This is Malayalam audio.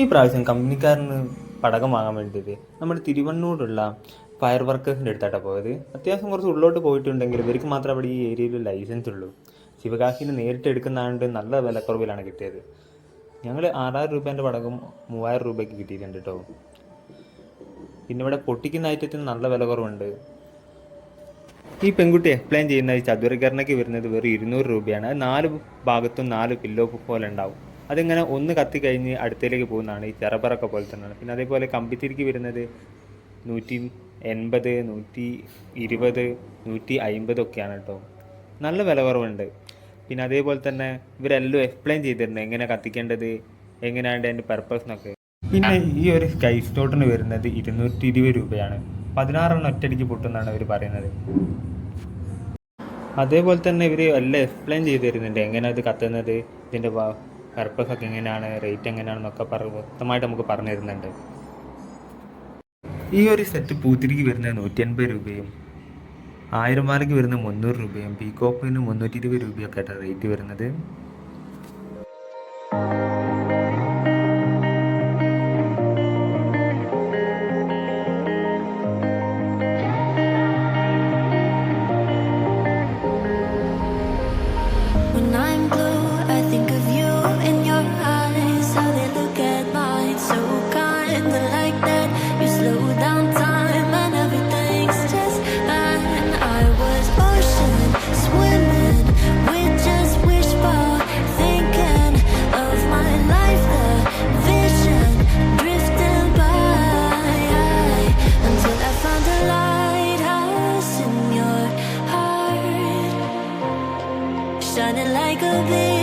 ഈ പ്രാവശ്യം കമ്പനിക്കാരന് പടക്കം വാങ്ങാൻ വേണ്ടിയിട്ട് നമ്മൾ തിരുവണ്ണൂരുള്ള ഫയർ വർക്കേഴ്സിന്റെ അടുത്തായിട്ടാണ് പോയത്. അത്യാവശ്യം കുറച്ച് ഉള്ളോട്ട് പോയിട്ടുണ്ടെങ്കിൽ ഇവർക്ക് മാത്രമേ അവിടെ ഈ ഏരിയയിൽ ലൈസൻസ് ഉള്ളൂ. ശിവകാശിയിൽ നേരിട്ട് എടുക്കുന്നതാണ്ട് നല്ല വിലക്കുറവിലാണ് കിട്ടിയത്. ഞങ്ങൾ ആറായിരം രൂപേന്റെ പടക്കം മൂവായിരം രൂപയ്ക്ക് കിട്ടിയിട്ടുണ്ട് കേട്ടോ. പിന്നെ ഇവിടെ പൊട്ടിക്കുന്ന ഐറ്റത്തിന് നല്ല വിലക്കുറവുണ്ട്. ഈ പെൺകുട്ടി എക്സ്പ്ലെയിൻ ചെയ്യുന്ന ഈ ചതുരകരണയ്ക്ക് വരുന്നത് വെറും ഇരുന്നൂറ് രൂപയാണ്. നാല് ഭാഗത്തും നാല് പില്ലോ പോലെ ഉണ്ടാവും. അതിങ്ങനെ ഒന്ന് കത്തി കഴിഞ്ഞ് അടുത്തേക്ക് പോകുന്നതാണ് ഈ ചെറബറൊക്കെ പോലെ തന്നെയാണ്. പിന്നെ അതേപോലെ കമ്പിത്തിരിക്ക് വരുന്നത് നൂറ്റി എൺപത് നൂറ്റി ഇരുപത് നൂറ്റി അയിമ്പതൊക്കെയാണ് കേട്ടോ. നല്ല വില കുറവുണ്ട്. പിന്നെ അതേപോലെ തന്നെ ഇവരെല്ലാം എക്സ്പ്ലെയിൻ ചെയ്തിട്ടുണ്ട് എങ്ങനെ കത്തിക്കേണ്ടത് എങ്ങനെയാണ് അതിന്റെ പർപ്പസ് എന്നൊക്കെ. പിന്നെ ഈ ഒരു സ്കൈ സ്റ്റോട്ടിന് വരുന്നത് ഇരുന്നൂറ്റി ഇരുപത് രൂപയാണ്. പതിനാറെണ്ണം ഒറ്റയടിക്ക് പൊട്ടുന്നാണ് അവർ പറയുന്നത്. അതേപോലെ തന്നെ ഇവർ എല്ലാം എക്സ്പ്ലെയിൻ ചെയ്ത് തരുന്നുണ്ട് എങ്ങനെ അത് കത്തുന്നത് ഇതിന്റെ പർപ്പസ് എങ്ങനെയാണ് റേറ്റ് എങ്ങനെയാണെന്നൊക്കെ പറഞ്ഞു വ്യക്തമായിട്ട് നമുക്ക് പറഞ്ഞു തരുന്നുണ്ട്. ഈ ഒരു സെറ്റ് പൂത്തിരിക്ക് വരുന്നത് നൂറ്റി അൻപത് രൂപയും ആയിരം മാലയ്ക്ക് വരുന്നത് മുന്നൂറ് രൂപയും പീകോപ്പിന് മുന്നൂറ്റി ഇരുപത് രൂപയൊക്കെ ആയിട്ടാണ് റേറ്റ് വരുന്നത്. like a bee